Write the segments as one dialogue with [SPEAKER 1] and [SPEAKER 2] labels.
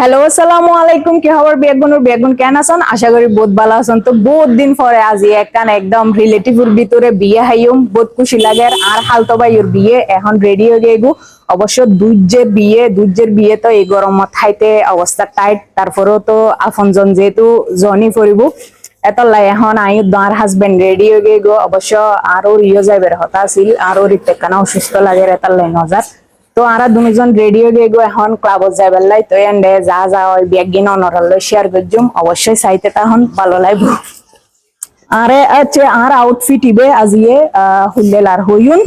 [SPEAKER 1] Hello আসসালামু আলাইকুম। কি খবর বেগুনুর বেগুন কেন আছেন? আশা করি বহুত ভালো আছেন। তো বহুত দিন পরে আজি একখান একদম রিলেটিভর ভিতরে বিয়ে হাইম বহুত খুশি লাগে। আর হালতো ভাইয়ের বিয়ে এখন রেডি হয়ে গেগু অবশ্য দুর্যের বিয়ে দুর্যের বিয়ে তো এই গরমত খাইতে অবস্থা টাইট তারপরেও তো আপনজন যেহেতু জনি পড়িব, এত লাই এখন আই দাঁড় হাজবেন্ড রেডি হয়ে গেগু অবশ্য আরও রিও যাইবের হতা আছিল। আরও রিতেকানা অসুস্থ লাগে এতার লাই নজার তো আরা দুজন রেডিও গেগো এখন ক্লাবত যাইবার লাই তো এন্ডে যা যা ওই ব্যাগ গিন অনরাল শেয়ার করজুম অবশ্যই চাইতে তখন ভালো লাগবো। আরে আছে আর আউটফিট ইবে আজিয়ে হুল্লেল আর হইউন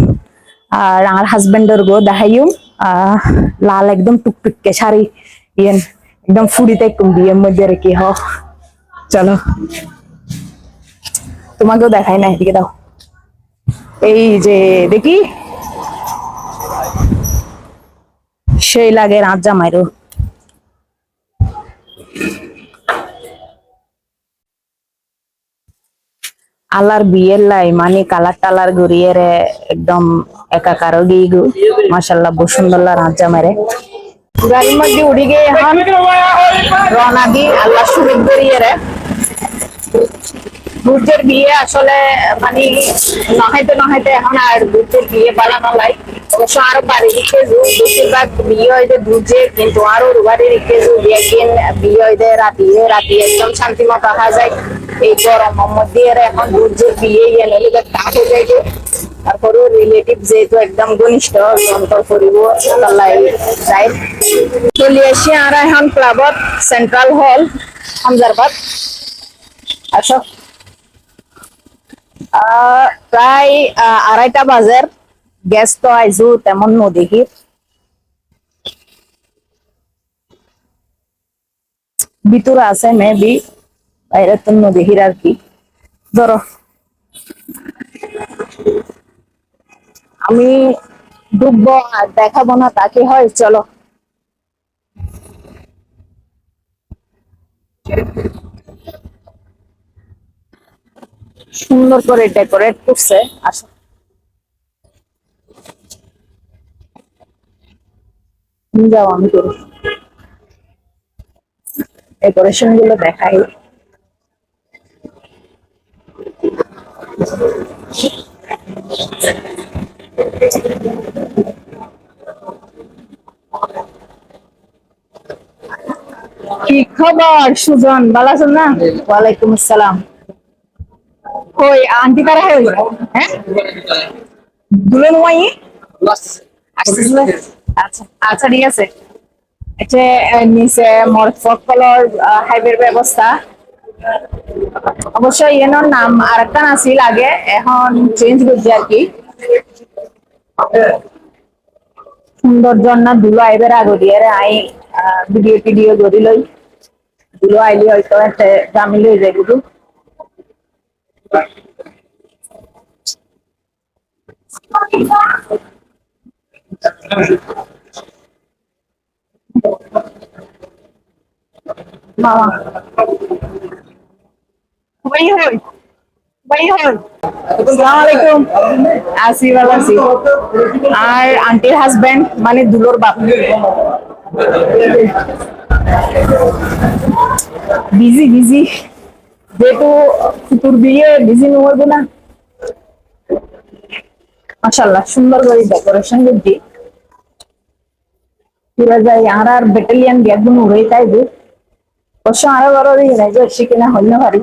[SPEAKER 1] আর আর হাজবেন্ডের গো দেখাইউম আহ, লাল একদম টুকটুককে শাড়ি ইয়েন একদম ফুড়িতে একদম বিয়ের মধ্যে রেখে হ। চলো। তোমাকেও দেখাই না এদিকে দাও। এই যে দেখি। সেই লাগে, রাত জামাইরও। আল্লাহর বিয়ের লাই মানে কালার টালার ঘুরিয়ে রে, একদম একাকার গিয়ে গু। মাসাল্লাহ বহু সুন্দর রাত জামাইরে। গাড়ির মধ্যে উড়ি গিয়ে রওনা দি, আল্লাহ সুযোগ গড়িয়ে রে। দুর্যের বিয়ে আসলে মানে নহাইতে নহাইতে এখন আর দুর্যের বিয়ে পালানো লাই অবশ্য আরও বাড়ি দিকে বেশিরভাগ বিয়ে হইতে দুর্যে কিন্তু আরও বাড়ি দিকে একদিন বিয়ে হইতে রাতি রাতি একদম শান্তি মতো আসা যায়। এই গরমের মধ্যে এখন দুর্যের বিয়ে এনে তাপ হয়ে যায় তারপরেও রিলেটিভ যেহেতু একদম ঘনিষ্ঠ অন্তর করিব তালাই যাই চলে আসি আর এখন ক্লাবত সেন্ট্রাল হল হামজারবাদ। আহ, প্রায় আড়াইটা বাজার গ্যাস তো আইজু তেমন নদীহি ভিতরে আছে মেবি বাইরে তো নদীহির আর কি। ধরো আমি ডুববো আর দেখাবো না তাকে হয়, চলো। সুন্দর করে ডেকোরেট করছে, আসো। তুমি যাও আমি করি ডেকোরেশনগুলো দেখাই। কি খবর, সুজন? ভালো আছেন না? ওয়ালাইকুম আসসালাম। হয়ে হ্যাঁ? দুলেন ওয়াই আসতেছিল আচ্ছা আচ্ছা ঠিক আছে। এটা নিচে মোর ফকলর হাইওয়ের ব্যবস্থা। অবশ্য নাম আর একটা আছিল আগে, এখন চেঞ্জ করছে আর কি। সুন্দর দুলো আইবার আগে দিয়ে আই ভিডিও টিডিও করি লই। দুলো আইলি হয়তো একটা দামি লই যায় বুঝু মামা ভাই হই ভাই হই আসসালামু আলাইকুম আসি ভালো আছি আর আন্টির হাজবেন্ড মানে দুলোর বাপ বিজি বিজি যেহেতু ফুতুর বিয়ে বিজি নহবো না। মাশাল্লাহ সুন্দর করে ডেকোরেশন করছি পুরা যাই আর আর ব্যাটালিয়ানগুলো উড়ে তাই অবশ্য আরও বড় দিই নাই যে শিখে না হইলে পারি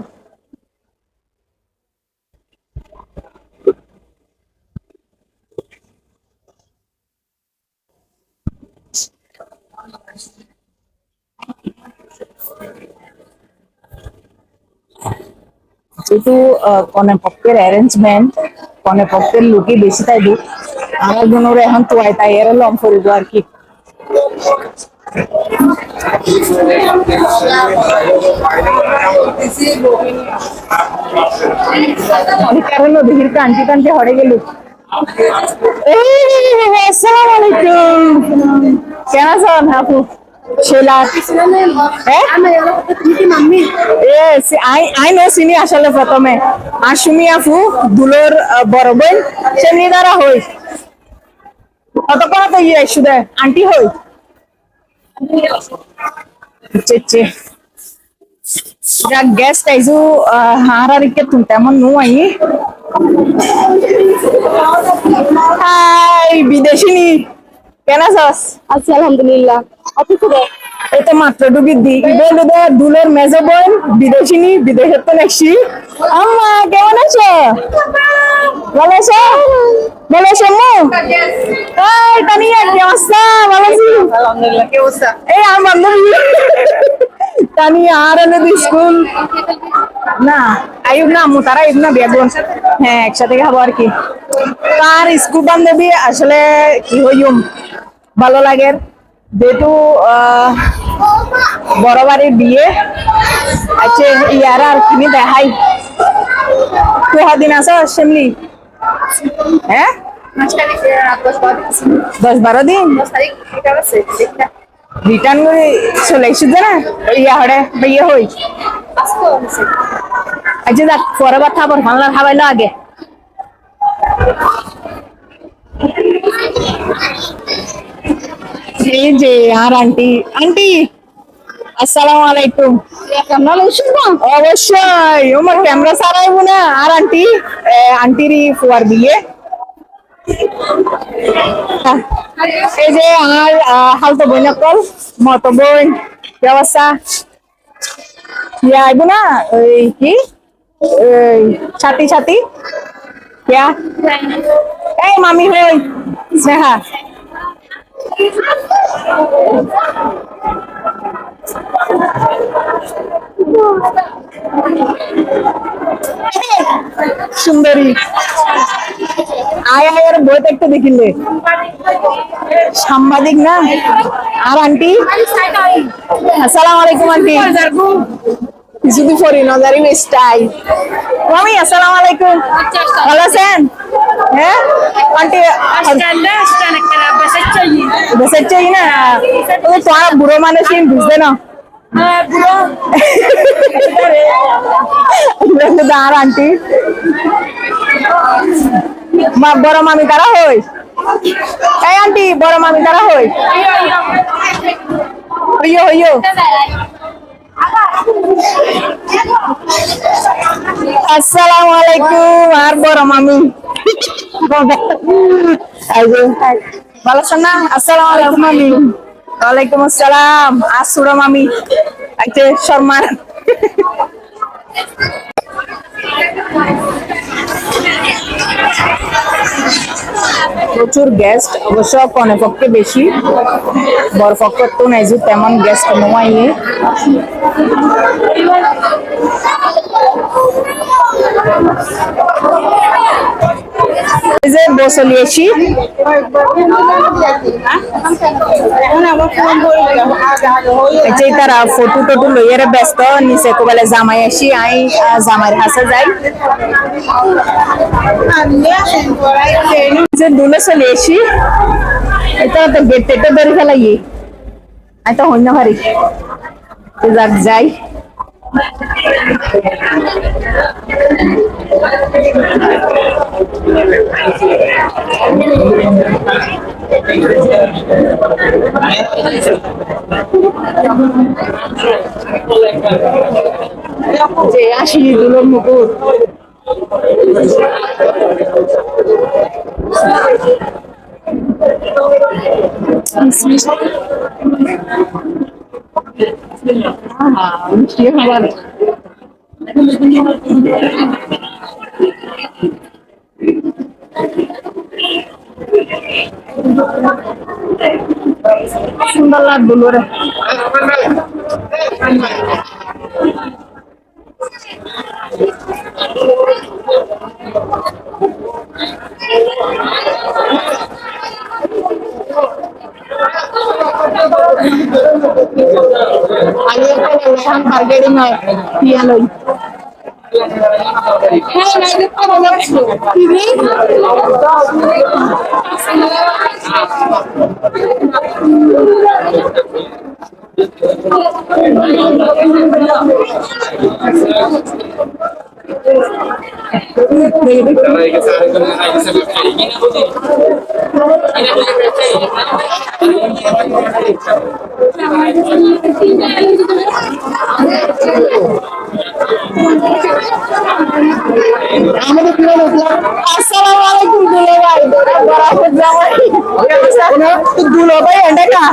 [SPEAKER 1] যেহেতু কনে পক্ষের অ্যারেঞ্জমেন্ট কনে পক্ষের লুকই বেশি তাই দু আমার গুণরে এখন তো তাই এর লম করিব আর কি। কারণে দেখির হরে গেল। আসসালামু আলাইকুম। শেলা হ্যাঁ? Yes, I I know চিনি আসলে প্রথমে। আর সুমি আপু দুলোর বড় বোন সে নিদারা হই। অতক্ষণ তো ইয়ে শুধু আন্টি হই? চেচে যাক গেস্ট আইজু হারারিকে তুমি তেমন নু আই। হাই বিদেশিনী। কেন আছস
[SPEAKER 2] আছি আলহামদুলিল্লাহ। আপনি কোথায়
[SPEAKER 1] এই তো মাত্র ডুবি দি। বলল দে দুলের মেজো বোন বিদেশিনী বিদেশের তো নাকছি আম্মা কেমন আছো? ভালো আছো? ভালো আছো আম্মু? এই তানিয়া কি অবস্থা? ভালো আছি?
[SPEAKER 2] আলহামদুলিল্লাহ কি অবস্থা?
[SPEAKER 1] এই আমার তানিয়া আর এনে স্কুল? না আয়ুব না আম্মু তারা আয়ুব না বেগুন হ্যাঁ একসাথে খাব আর কি। তার স্কুল বান্ধবী? আসলে কি হইম ভালো লাগে। যেহেতু বড় বাড়ির বিয়ে আছে ইয়ার আর কিনি দেখাই? কদিন আছো সেমলি হ্যাঁ?
[SPEAKER 2] দশ বারো
[SPEAKER 1] দিন? রিটার্ন চলে এসেছে না? ইয়া বা ইয়ে হই। আচ্ছা দেখ পরে বার খাবার ভাঙলা খাবাইলো আগে। এই যে আর আন্টি আন্টি আসসালামু আলাইকুম
[SPEAKER 2] কেমন আছো
[SPEAKER 1] অবশ্যই আমার ক্যামেরা সারাইবো না আর আন্টি এ, আন্টিরই ফুয়ার বিয়ে আহ, এই যে আমার আহ, হালতো বোন অকল মতো বোন ব্যবস্থা ইয়া আইবো না ওই কি এই ছাতি ছাতি ইয়া এই মামি হই স্নেহা সুন্দরী আয় আয় আর বইটা একটু দেখিলে সাংবাদিক না আর আন্টি আসসালামু আলাইকুম আন্টি পরে নজারি মিস্টাই মামি আসসালামু আলাইকুম। ভালো আছেন? হ্যাঁ? আন্টি বেসে চাই না? তোমার বুড়ো মানুষ বুঝতে না। আর আন্টি। মা বড় মামি কারা হই। এই আন্টি বড় মামি কারা হই। হইয়ো হইয়ো আসসালামু আলাইকুম, আর বড় মামি। ভালো আছেন আসসালামু আলাইকুম, মামি। ওয়ালাইকুম আসসালাম। আসুরা মামি আইতে প্রচুর গেস্ট অবশ্য কনে বেশি বর পক্ষ তো নাইজু তেমন গেস্ট নোয়াইয়ে এই যে বসলিয়েছি এই তারা ফটো টটো লইয়ার ব্যস্ত, নিচে কোবালে জামাই আসি, আই জামাইয়ের হাসে যাই। দুলে চলে এসি এটা তো গেট টেটে ধরে ফেলাই। আমি তো তো যাক, যাই। যে আসি দুলোর মুকুট আহা, মিষ্টি খাবার সুন্দর লাগল রে আগে তো লেহান টার্গেটিং হয় পিয়ালই
[SPEAKER 3] Cara, hay que saber cómo hay que
[SPEAKER 1] আসসালামু আলাইকুম দুলো ভাই বরাবর জামাই দুলো ভাই এটা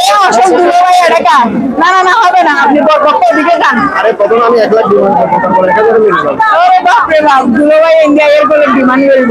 [SPEAKER 1] এই অসল দুলো ভাই এটা না না না হবে না আপনি বক্ষ দিকে যান
[SPEAKER 3] আরে প্রথমে আমি এক লাখ ডিমান্ড করব তারপর মিলে যাব
[SPEAKER 1] আরে বাপরে বাপ দুলো ভাই ইন্ডিয়া এর ডিমান্ড করব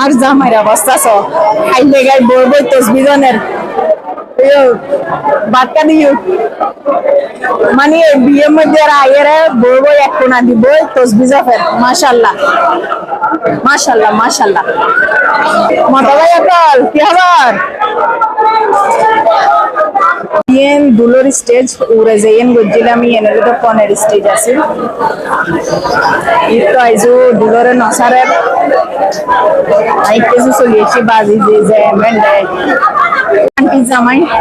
[SPEAKER 1] আর জামাইর সো খাইলে গাই বই বই, তসবিজনের। বাটকা দিও। মানে বিয়ে মধ্যে আয়ের বই বই এক কোনা দিব তসবিজা ফের, মাশাল্লাহ। মাশাল্লাহ মাশাল্লাহ। মাতা ভাই কি খবর? ইয়েন দুলোর স্টেজ যাইয়েন গজ্জিলাম ইয়েন তো পনেরো স্টেজ আছে। ঈদ তো আইজো দুলোরে নসারে আইতেছি চলিয়েছি বাজি যে যে মেন্ডে আন্টি জামাই। না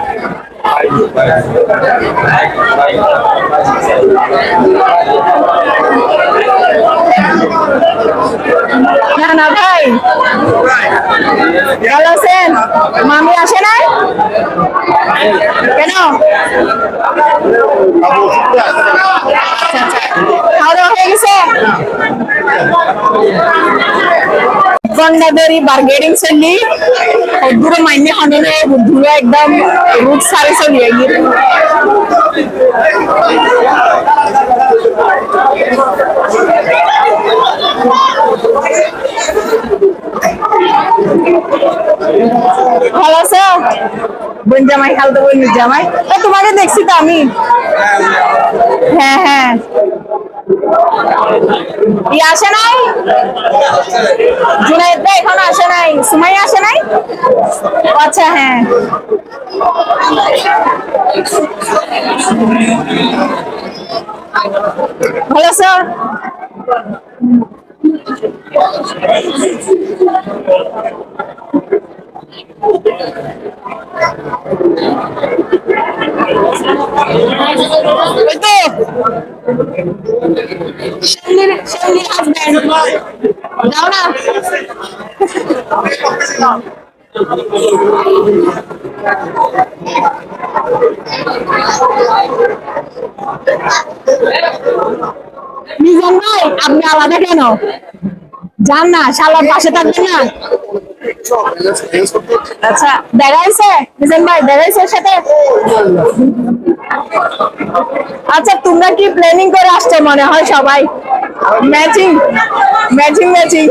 [SPEAKER 1] না ভাই? ভালো আছেন? মামি আসে নাই? কেন? খাওয়া দাওয়া হয়ে গেছে? গন্ডাদেরই বার্গেনিং চলি। দূরে একদম রুট সারে চলি আইয়ে ভালো আছো? বোন জামাই, খালতো বোন জামাই। তোমাকে দেখছি তো আমি। হ্যাঁ হ্যাঁ। ই আসে নাই? জুনাইদ এখন আসে নাই? সুমাই আসে নাই? আচ্ছা হ্যাঁ। ভালো আছো এই তো শালির শালির হাজবেন্ড যাও না মিজান ভাই, আপনি আলাদা কেন? যান না, শালার পাশে থাকবেন না। আচ্ছা দেখাইছে মিজান ভাই ওর সাথে? আচ্ছা তোমরা কি প্ল্যানিং করে আসছে মনে হয় সবাই? ম্যাচিং ম্যাচিং ম্যাচিং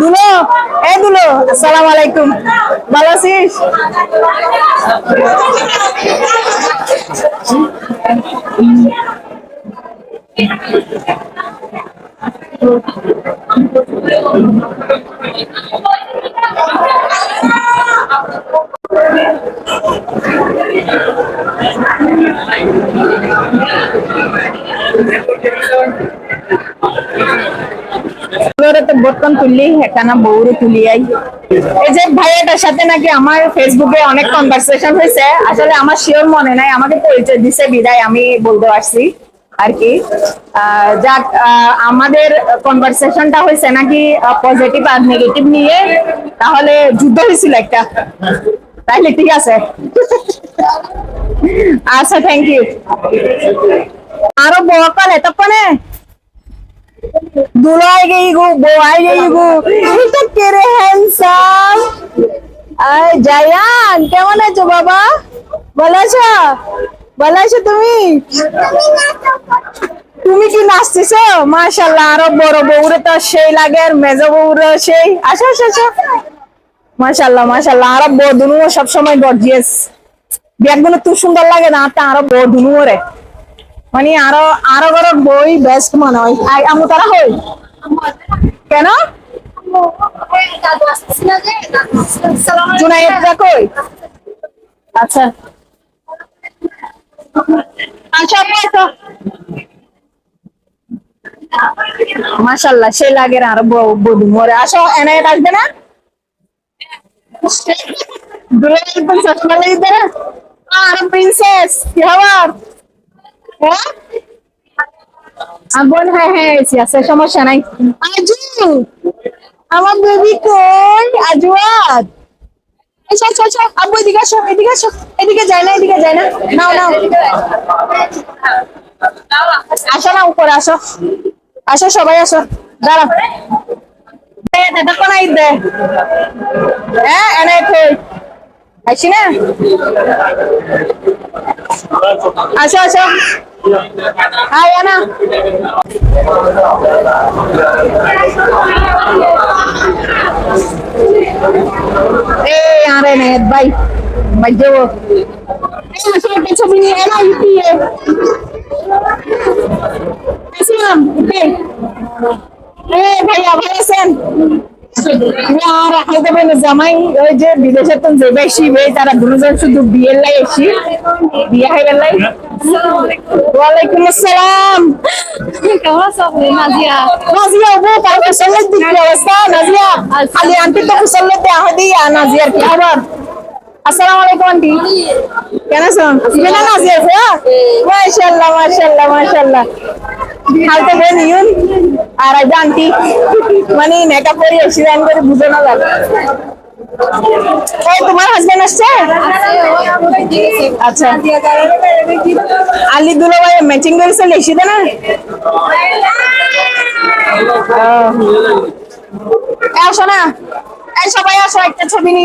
[SPEAKER 1] দুলো এ দুলো আসসালামু আলাইকুম ভালো আছিস দুলোরে তো বর্তন তুললি এখানে বউরে তুলিয়াই। এই যে ভাইয়াটার সাথে নাকি আমার ফেসবুকে অনেক কনভারসেশন হয়েছে, আসলে আমার শিওর মনে নাই, আমাকে পরিচয় দিছে, বিদায় আমি বলতে পারছি আর কি। যাক আমাদের কনভারসেশনটা হয়েছে নাকি পজিটিভ আর নেগেটিভ নিয়ে, তাহলে যুদ্ধ হয়েছিল একটা। তাইলে ঠিক আছে। আচ্ছা থ্যাংক ইউ আরও বকল এতক্ষণে? দুলাই গই গো বোয়াই গই গো এটা কে রে হ্যান্ডসাম আয় জায়ান কেমন আছো বাবা ভালো আছো ভালো তুমি তুমি কি নাচতেছো মাশাল্লাহ আরও বড় বউরে তো সেই লাগে আর মেজ বউরে সেই আসো আসো আসো মাশাল্লাহ মাশাল্লাহ আরও বড় দুনু সবসময় গর্জিয়াস ব্যাগগুলো তুই সুন্দর লাগে না তা আরও বড় দুনু রে মানে আরও আরও বড় বই বেস্ট মনে হয়। আই, আমু তারা হই? কেন? আচ্ছা। আচ্ছা মাশাল্লাহ সে লাগে আর বধু মরে। আসো, এনে আসবে না? একদম চশমা আর প্রিন্সেস কি খবর? হ্যাঁ বোন হ্যাঁ হ্যাঁ এসি আছে, সমস্যা নাই। আজু, আমার বেবি কই? আজুয়াত আচ্ছা আচ্ছা আচ্ছা আব্বু এদিকে আসো এদিকে আসো, এদিকে যায় না, এদিকে যায় না। নাও নাও। আসো না, উপরে আসো। আসো, সবাই আসো। দাঁড়া দেখো না দে। হ্যাঁ এনে আসি না আসো আসো না Eh. Eh, ni Ella iti eh. Kasi ma'am, iti. Eh, ভাইয়া ভালো আছেন আর হয়তো বেন জামাই ওই যে বিদেশে তো যে বেশি বেই তারা দুজন শুধু বিয়ের লাই এসি বিয়ে হয়ে গেল ওয়ালাইকুম আসসালাম।
[SPEAKER 2] কেমন আছো নাজিয়া।
[SPEAKER 1] নাজিয়া ও তার কুশলের দিক অবস্থা নাজিয়া। খালি আন্টি তো কুশলের দেয়া হয় নাজিয়ার কি আবার আসসালামু আলাইকুম, আন্টি। কেন আছো বিনা নাজিয়া হ্যাঁ? মাশাআল্লাহ মাশাআল্লাহ মাশাআল্লাহ। হালকা বেন ইউন আর আজ আন্টি মানে মেকআপ করে এক্সিডেন্ট করে বুঝে না লাগে ওই তোমার হাজবেন্ড আসছে? আচ্ছা। আলি দুলো ভাই ম্যাচিং করেছে দে না? আসো না। সবাই আসো, একটা ছবি নি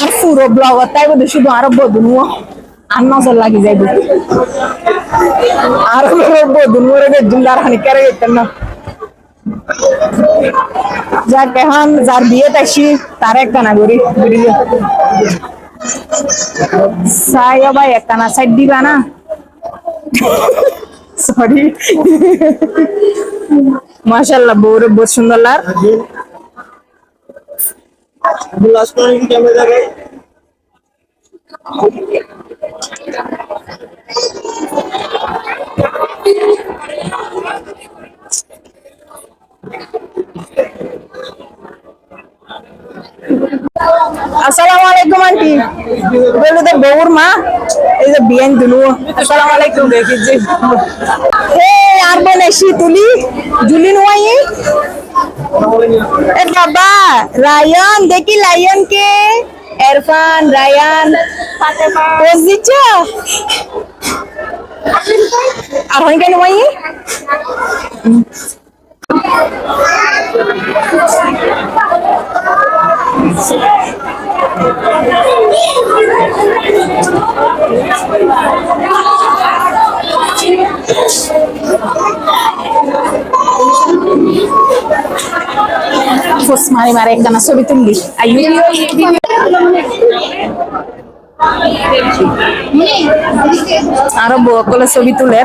[SPEAKER 1] আর পুরো ব্লগ, তাই বোধ শুধু আরও বদনু আর নজর লাগি যাইবে। আর বদনু জুমদার হানি করে গেতেন না। যাক, এখন যার বিয়ে তাইছি তার একটা না করি ভিডিও সাই ভাই, একটা না সাইড দিবা না। সরি মাশাল্লাহ বউরে বহুত সুন্দর লাগ
[SPEAKER 3] লাস্ট করে ক্যামেরা জায়গায়
[SPEAKER 1] আসসালামু আলাইকুম, আন্টি। বলে তো বউর মা। এই যে বিয়ান দুলু আসসালামু আলাইকুম, দেখি জি হে আর বোন তুলি। জুলি নুয়াই। এ বাবা, রায়ন, দেখি লায়ন কে এরফান, রায়ান। পোজ দিচ্ছ? আর হন কেন নুয়াই? ফুস মারি মারে একখানা ছবি তুললি আইয়ু আরও বকলে ছবি তুলে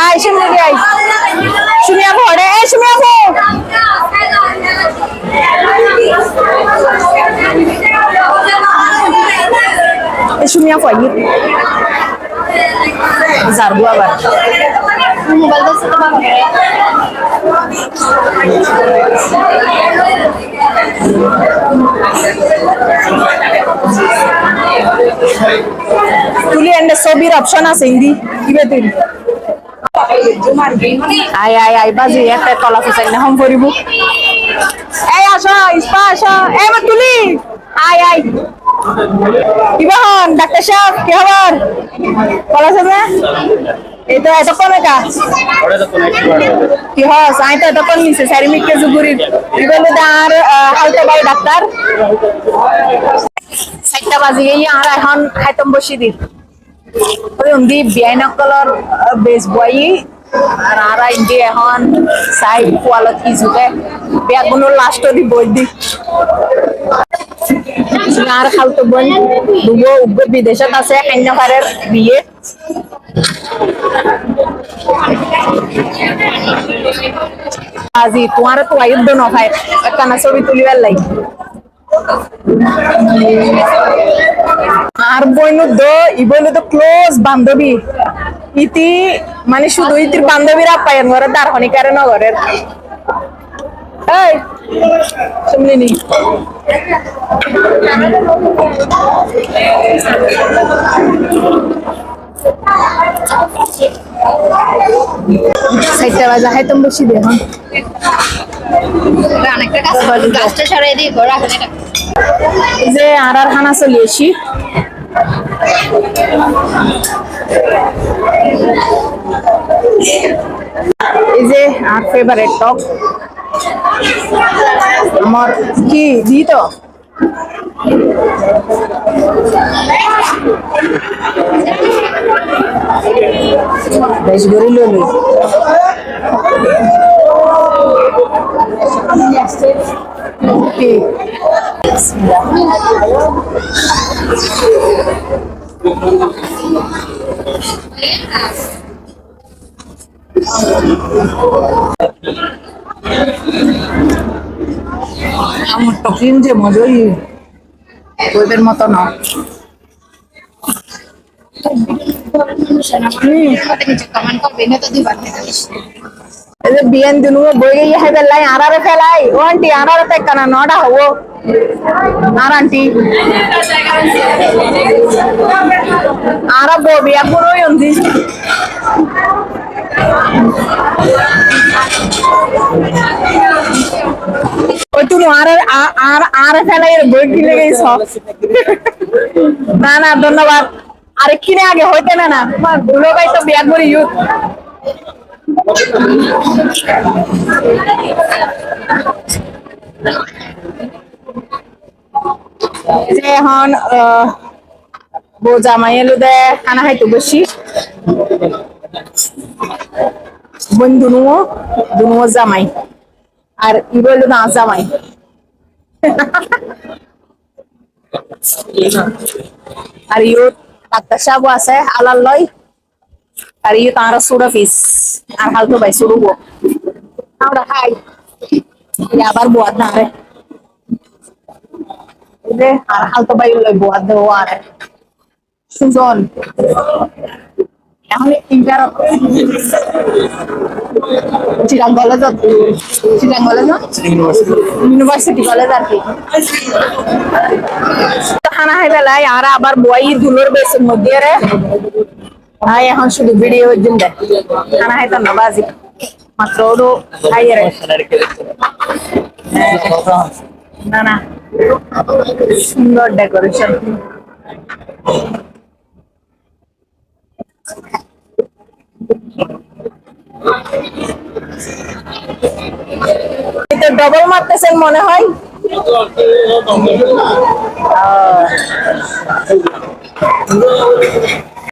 [SPEAKER 1] আয় শুনে আয়। শুনে আবো রে এই শুনে এই শুনে আবো আইয়ু জারবো আবার।
[SPEAKER 2] মোবাইল দেখতে পাবো
[SPEAKER 1] তুলি এন্ড ছবির অপশন আছে হিন্দি দিবে তুলি। আই আই আই বাজি, একটা কলা ফুসাই না হম করিব। এই, আসো, ইস্পা, আসো। এই মা তুলি। আই আই কিবা হন, ডাক্তার সাহেব, কি খবর? ভালো আছেন না এই তো এতক্ষণ একা কি হস? আই তো এতক্ষণ নিছে সারি মিটকে জুগুরি বাই ডাক্তার। বাজি আর এখন খাইতম বসি দি ওই উন্দি বিয়াই নকলর বেজ বই আর আর ইন্দি এখন চাই পোৱালত কি জুকে। বিয়া কোনো লাষ্ট দি। বই দি আর খালতো বোন দুবো উগ্র বিদেশত আছে কন্যাকারের বিয়ে। আজি তোমার তো আয়ুদ্ধ নখায় একখানা ছবি তুলিবার লাগে আর বইনু দো, ই বইনু তো ক্লোজ বান্ধবী ইতি মানে শুধু ইতির বান্ধবীরা পায়েন ঘরে দারহনিকারে নগরের এই সাইডটা বাজা। হাইতাম বসি
[SPEAKER 2] দিয়ে
[SPEAKER 1] যে আর আর খানা চলি আসি। এই যে আর ফেভারিট টক আমার কি দি তো? বেশ গরিল ললি কি আমার টকিং যে মজাই। ওদের মতো না
[SPEAKER 2] কমেন্ট করবে না তো দিবার না
[SPEAKER 1] এই যে বিয়ান দিনু বই গিয়ে হাইবে লাই আরারে ফেলাই। ও আন্টি আরারে তে কানা নডা হব। আর আন্টি, আরা ববি অন্দি ওই তুমি আর আর আর ফেলাই বই কিনে গেছ না না, ধন্যবাদ। আরে কিনে আগে, হইতে না না। দুলো ভাই তো বিয়া করি, ইউথ। যে এখন বউ জামাই এলো দে, খানা খাইতে বসি। বোন দুনুও দুনুও জামাই। আর ই বলল না, জামাই। আর ইও ডাক্তার আছে আলার লয়। আর ইয়ে তাঁর সুড়া ফিস। আর হালতো ভাই সুড়ুবো আমরা খাই। আবার বোয়াদ না রে। আর হালতো ভাই লই বোয়াদ দেবো আর সুজন। এখন inter Chirang college Chirang college university college আর কি। খানা খাই আর আবার বই ধুলোর বেসের মধ্যে রে। ভাই এখন শুধু ভিডিও দিন দেয়। খানা খাইতাম না মাত্র ওরও খাইয়ে রে। না না। সুন্দর ডেকোরেশন ডবল মারতেছেন মনে হয়?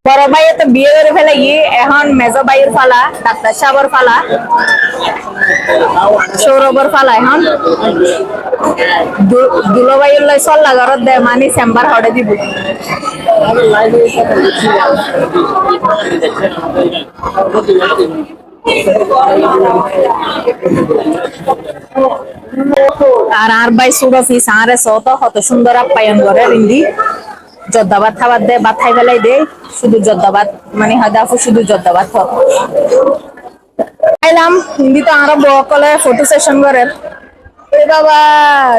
[SPEAKER 1] বড় ভাইয়ে তো বিয়ে করে ফেলে এখন মেজো ভাইয়ের ফালা, ডাক্তার সাবর ফালা, সৌরভর ফালা এখন। দুলো ভাইয়ের লয় চল্লা ঘরত দে, মানি চেম্বার হড়ে দিব। আর আর ভাই সুড়ো ফিস আরে সত, কত সুন্দর আপ্যায়ন করে রিন্দি। জর্দা ভাত খাবার দে ভাত খাই ফেলাই দে, শুধু জর্দা মানে হাদাফু শুধু জর্দা ভাত খাইলাম হিন্দি তো আরও বকলে ফটো সেশন করে। এ বাবা,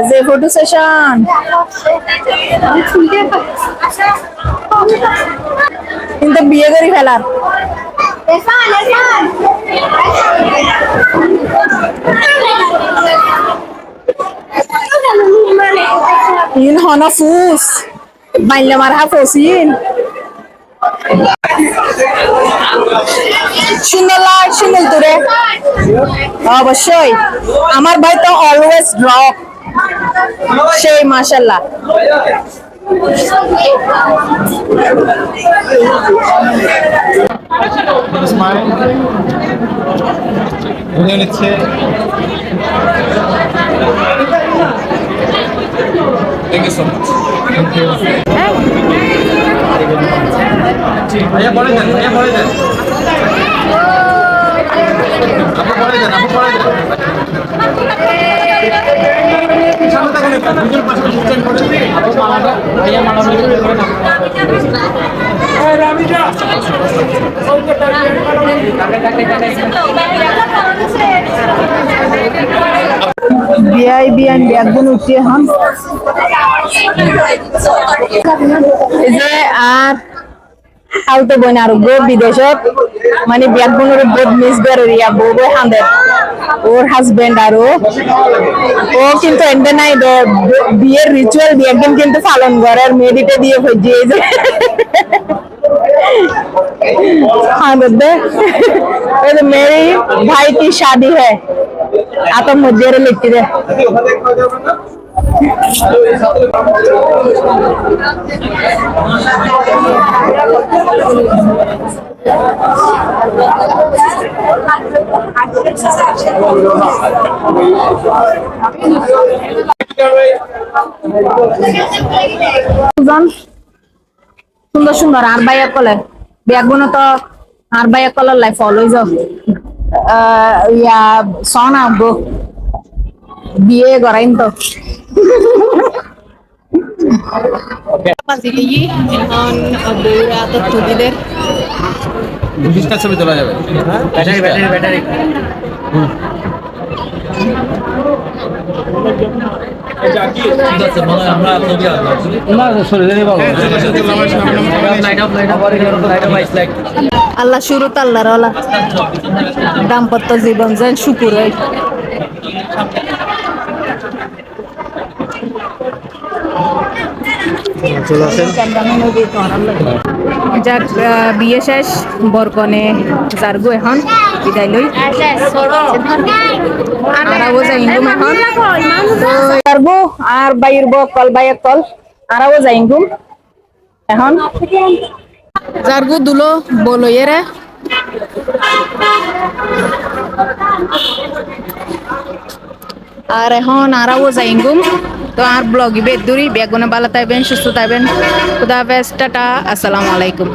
[SPEAKER 1] যে ফটো সেশন কিন্তু বিয়ে করি ফেলার।
[SPEAKER 2] Irfan, Irfan.
[SPEAKER 1] ইন হনফুস বাইলে মারহা ফসিন সুন্দর লাগ সুন্দর তোরে অবশ্যই আমার ভাই তো অলওয়েজ ড্রপ সেই মাশাল্লাহ
[SPEAKER 4] বুঝে নিচ্ছে থ্যাংক ইউ সো মাচ ভাইয়া পরে দেন ভাইয়া পরে দেন আপু পরে দেন আপু পরে দেন
[SPEAKER 1] বিআই বিআই একদিন উঠিয়ে হন যে আর আলতো বোন আর বিদেশত মানে বিয়াক বোনের বহুত মিস করে রিয়া বউ বই হাঁদে ওর হাজবেন্ড আর ও ও কিন্তু এন্ডে নাই দে বিয়ের রিচুয়াল দিয়ে একদিন কিন্তু পালন করে আর মেডিটে দিয়ে ভজিয়ে যে হাঁদে দে ওই যে মেরি ভাই কি शादी है आता मुझे लिखती दे সুজন সুন্দর সুন্দর। আর বাইয়া কলে? বেগুন তো, আর বাইয়া কলার লাই ফলো যাও ইয়া, সনা গো বিয়ে করাইন তো।
[SPEAKER 4] বিশটা ছবি তোলা যাবে। Battery battery battery.
[SPEAKER 1] আল্লাহ শুরু আল্লাহর আল্লাহ দাম্পত্য জীবন যেন শুকুর হয়। যাক শেষ, বরকনে যারগো এখন, বিদায় লই। আরাবো যাই ইন্দুম এখন। যারগো আর বাইর ব কল বাইর কল আরাবো যাই ইন্দুম এখন। যারগো দুলো বলইয়েরে আর এখন আরাও গুম তো আর ব্লগ ইবে দূরি, বেগুনে ভালো থাকবেন সুস্থ থাকবেন খুদা হাফেজ, টাটা, আসসালামু আলাইকুম।